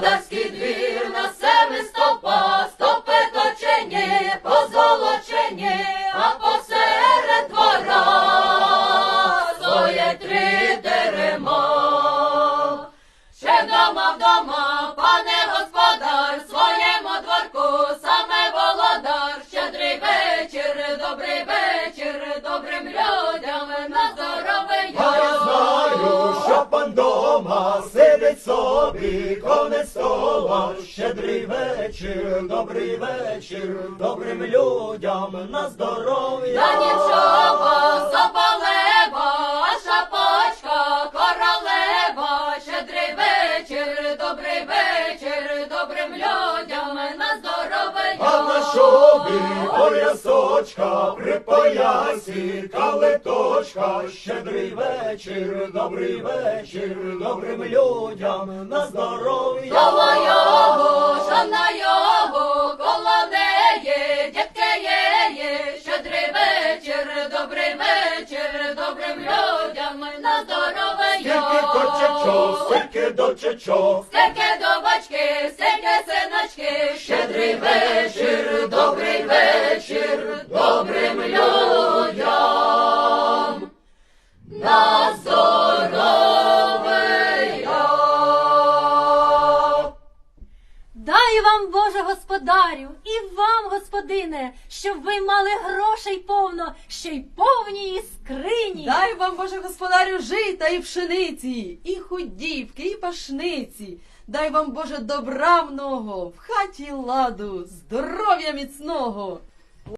Господарський двір на себе стопа, стопи точені, позолочені, а посеред двора стоять три дерема, Ще вдома, вдома, дома сидить собі, конець стола. Щедрий вечір, добрий вечір, добрим людям на здоров'я. Та нічого, запалева, а шапочка королева. Щедрий вечір, добрий вечір, поясочка, при поясі калиточка. Щедрий вечір, добрий вечір, добрим людям на здоров'я. Коло його, що на його, коло неї, дітки є, щедрий вечір, добрий вечір, добрим людям на здоров'я. Скільки кочечок, скільки дочечок, Скільки до бачки, скільки синочки, щедрий вечір, добрий вечір, Вам, Боже господарю, і вам, господине, щоб ви мали грошей повно, ще й повні і скрині. Дай вам, Боже господарю, жита і пшениці, і худівки, і пашниці. Дай вам, Боже, добра много, в хаті ладу, здоров'я міцного.